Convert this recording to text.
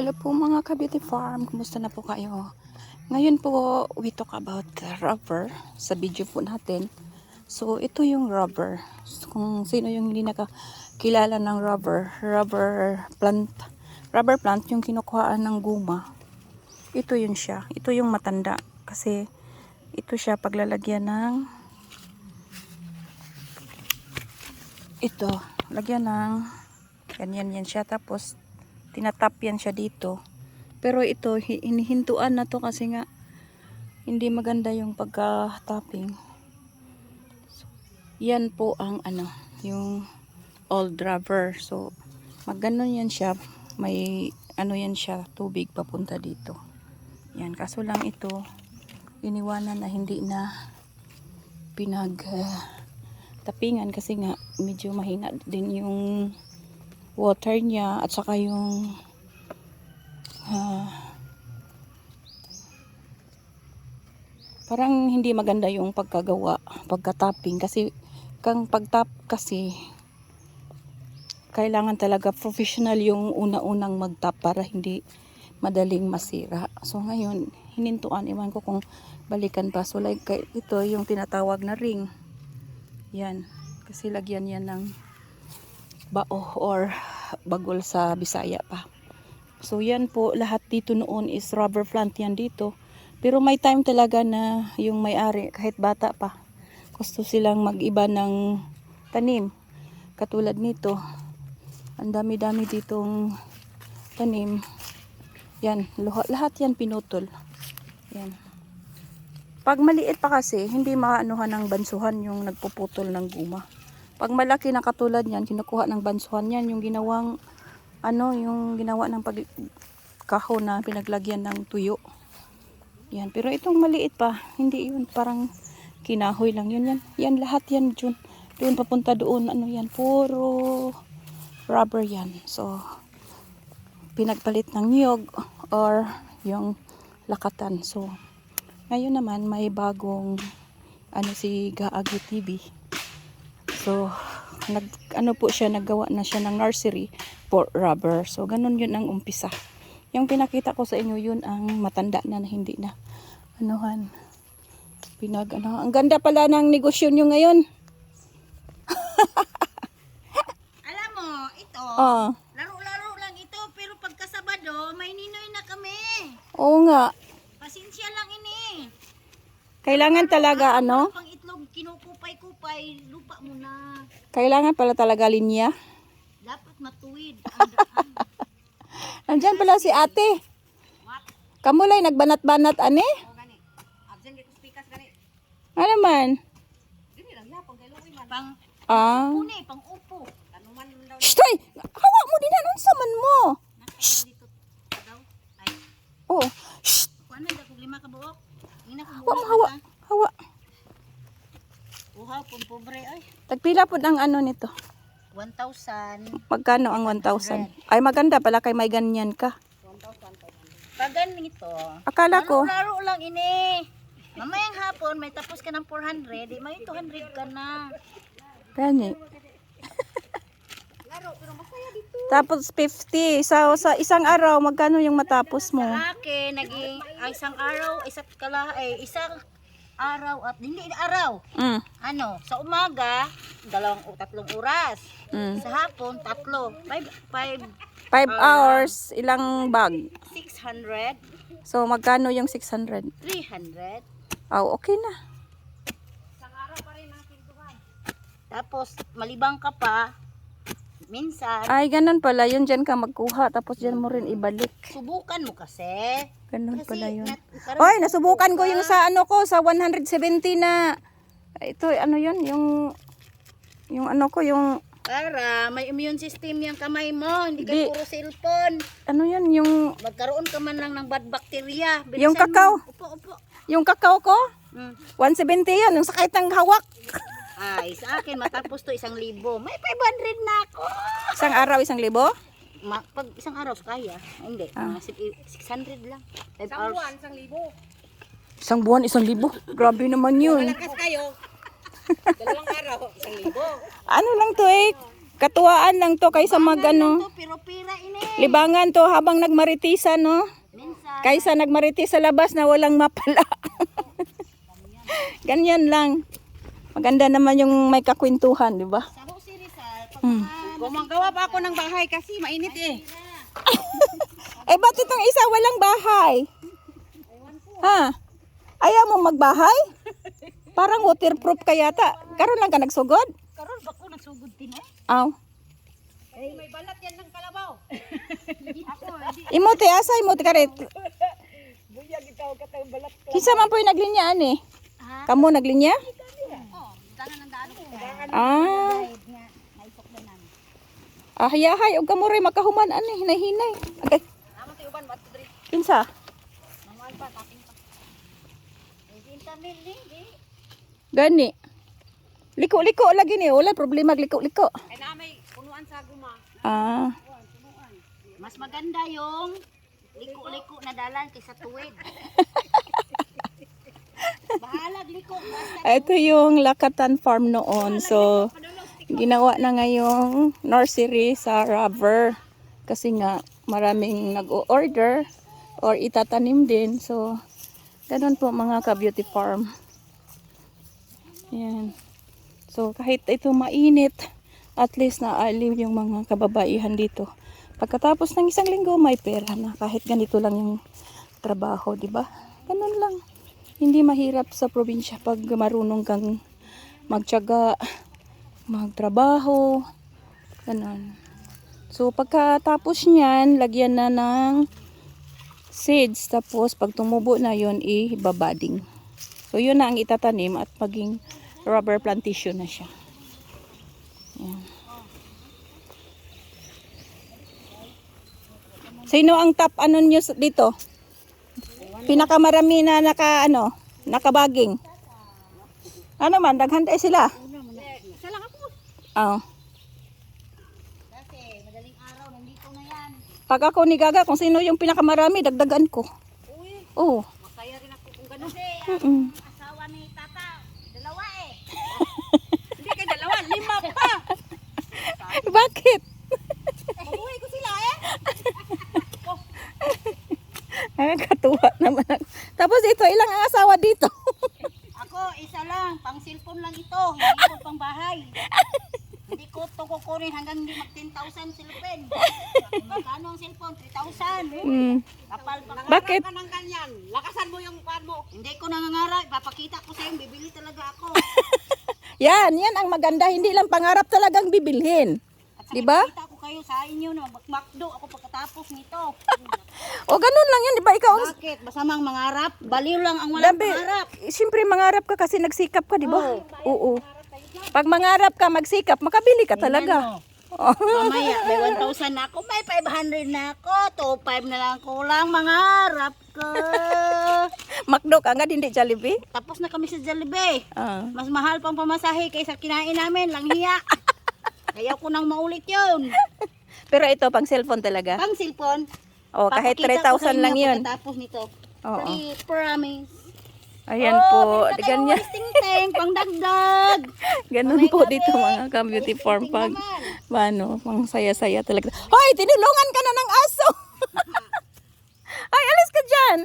Hello po mga ka-beauty farm, kumusta na po kayo? Ngayon po, we talk about rubber sa video po natin. So, ito yung rubber. Kung sino yung hindi nakakilala ng rubber, rubber plant, rubber plant yung kinukuhaan ng guma. Ito yun siya. Ito yung matanda. Kasi, ito siya paglalagyan ng ito, lagyan ng ganyan yan siya. Tapos, tinatap yan siya dito. Pero ito, hi- hinihintuan na to kasi nga hindi maganda yung pagka-tapping. So, yan po ang ano, yung old rubber. So, magganon yan siya. May ano yan siya, tubig papunta dito. Yan, kaso lang ito, iniwanan na hindi na pinag tapingan kasi nga medyo mahina din yung water niya at saka yung ah, parang hindi maganda yung pagkagawa, pagka-tapping kasi kang pagtap kasi kailangan talaga professional yung una-unang magtap para hindi madaling masira. So ngayon, hinintuan, iwan ko kung balikan pa. So like ito yung tinatawag na ring. Yan. Kasi lagyan yan ng bao or bagol sa Bisaya pa. So yan po, lahat dito noon is rubber plant yan dito. Pero may time talaga na yung may-ari, kahit bata pa, gusto silang mag-iba ng tanim. Katulad nito, ang dami-dami ditong tanim. Yan, lahat, lahat yan pinutol. Yan. Pag maliit pa kasi, hindi maanuhan ng bansuhan yung nagpuputol ng guma. Pag malaki na katulad yan, kinukuha ng bansuhan yan, yung ginawang, ano, yung ginawa ng pag kahon na pinaglagyan ng tuyo. Yan, pero itong maliit pa, hindi yun, parang kinahoy lang yun. Yan, yan lahat yan, Jun. Doon papunta doon, ano yan, puro rubber yan. So, pinagpalit ng niyog or yung lakatan. So, ngayon naman may bagong ano si Gaagi TV. So, nag ano po siya naggawa na siya ng nursery for rubber. So, ganun yun ang umpisa. Yung pinakita ko sa inyo yun ang matanda na, na hindi na anuhan. Pinag ano, ang ganda pala ng negosyo nyo ngayon. Alam mo, ito, Ah, laro-laro lang ito, pero pagkasabado, may ninoy na kami. oo nga. Pasensya lang ini. Kailangan talaga ano? Pang Kailangan pala talaga linya. Dapat matuwid. Nandyan pala si ate. Kamulay, nagbanat-banat, ane? Ano man? Pang Ah. pang upo. Shtoy! Hawa mo din anong saman mo. Ay, Oh, shh. kuan na dako lima Uhaw pun pobre ay. Tagpila po ang ano nito. 1,000. Magkano ang 1,000? Ay, maganda pala kay may ganyan ka. Pag ganito, Akala ko, laro lang ini. Mamayang hapon, may tapos ka ng 400, di may 200 ka na. gani. Laro, pero masaya dito. Tapos 50. So, sa isang araw, magkano yung matapos mo? Sa akin, naging isang araw, isa't kala, eh, isang araw at hindi araw. Mm. Ano, sa umaga, dalawang o tatlong oras. Mm. Sa hapon, tatlo. Five, five, 5 hours, ilang bag. 600, So, magkano yung 600? 300. Oh, okay na. Tapos, malibang ka pa, minsan, Ay, ganun pala. Yun dyan ka magkuha. Tapos dyan mo rin ibalik. Subukan mo kasi. Ganun Kasi, pala yun. nat- karoon- Hoy, nasubukan ko yung sa ano ko, sa 170 na, ito, ano yun, yung, yung ano ko, yung, Para may immune system yung kamay mo, hindi ka puro cellphone. ano yun, yung, Magkaroon ka man lang ng bad bacteria. Yung Bilisan kakao? mo. Upo, upo. yung kakao ko, Mm. 170 yan, yung sakit ng hawak. Ay, sa akin, matapos to isang libo. May 500 na ako. Isang araw, isang libo? Ma- pag isang araw, kaya. Hindi, Ah. mga si- 600 lang. 5 hours. Isang buwan, isang libo. Grabe naman yun. Malakas kayo. Dalawang araw, isang libo. Ano lang to eh, Katuwaan lang to kaysa mag ano. Pero pira ini. Libangan to habang nagmaritisa no. Minsan. Kaysa nagmaritis sa labas na walang mapala. Ganyan lang. Maganda naman yung may kakwentuhan, di ba? Sa si Rizal, pag Mm. Gumagawa pa ako ng bahay kasi mainit eh. Eh, ba't itong isa walang bahay? Ha? Ayaw mo magbahay? Parang waterproof ka yata. Karon lang ka nagsugod? karon ba ko nagsugod din eh? Aw. Ay, may balat yan ng kalabaw. Imo te asay mo te karet. Buyag ikaw ka tayong balat. Kinsa man po yung naglinya ani? Ha? Kamu naglinya? Oh, ko. Ah. Kahit nga, naisok na namin. Ah, hayahay og kamo ray makahuman ani hinay-hinay. Okay. Naman tayo uban, ba't diri? Kinsa? Manual pa, taping pa. Eh, sinta mil ni, di. Gani. Liko-liko lagi ni. Wala problema liko-liko. Ay na may punuan sa guma. Ah. Mas maganda yung liko-liko na dalan kaysa tuwid. Bahalag liko, Ito yung Lakatan Farm noon. So, ginawa na ngayong nursery sa rubber. Kasi nga, maraming nag-order or itatanim din. So, ganun po mga ka-beauty farm. Yan. So, kahit ito mainit, at least na-aliw yung mga kababaihan dito. Pagkatapos ng isang linggo, may pera na. Kahit ganito lang yung trabaho, di ba? Ganun lang. Hindi mahirap sa probinsya pag marunong kang magtyaga, magtrabaho, ganun. So, pagkatapos niyan, lagyan na ng seeds. Tapos, pag tumubo na yon ibabading. So, yun na ang itatanim at maging rubber plantation na siya. Yan. Sino ang top ano nyo dito? Pinakamarami na naka ano, nakabaging. Ano man, daghan sila. Ako. Oh. Kasi madaling araw, nandito na yan. Pag ako ni Gaga, kung sino yung pinakamarami, dagdagan ko. Uy, Oh. masaya rin ako kung gano'n. Kasi Mm-mm. ang asawa ni tata, dalawa eh. Hindi ka dalawa, lima pa. Bakit? Mabuhay ko sila eh. Nakakatuwa naman. ako. Tapos ito, ilang ang asawa dito? Ako, isa lang. Pang cellphone lang ito. Hindi ko pang bahay. Ko kukunin hanggang hindi mag 10,000 cellphone. Magkano ang cellphone? 3,000. Hmm. Kapal pa. Bakit? Ka ng ganyan. Lakasan mo yung pan mo. Hindi ko nangangarap. Papakita ko sa iyo. Bibili talaga ako. Yan, yan ang maganda. Hindi lang pangarap talagang bibilhin. Di ba? Pakita ko kayo sa inyo na magmakdo ako pagkatapos nito. O ganun lang yan, di ba? Ikaw Bakit? Masamang mangarap? Baliw lang ang walang Dabi, pangarap. siyempre mangarap ka kasi nagsikap ka, di ba? Oo. Pag mangarap ka, magsikap, makabili ka talaga. Oh. Mamaya, may 1,000 na ako, may 500 na ako, 2,500 na lang kulang, mangarap ka. Makdo ka nga, hindi Jollibee? Tapos na kami sa Jollibee. Ah. Mas mahal pang pamasahe kaysa kinain namin, lang hiya. Ayaw ko nang maulit yun. Pero ito, pang cellphone talaga. Pang cellphone, Oh, kahit papakita ko sa 3,000 lang inyo yun. Pagkatapos nito. Oo. Free, promise. Ayan Oh, po, ganyan. kayong listing-ting, pang dagdag. Ganun po dito mga ka-beauty farm pag, ano, pang saya-saya talaga. Hoy, tinulungan ka na ng aso! Ay, alis ka dyan!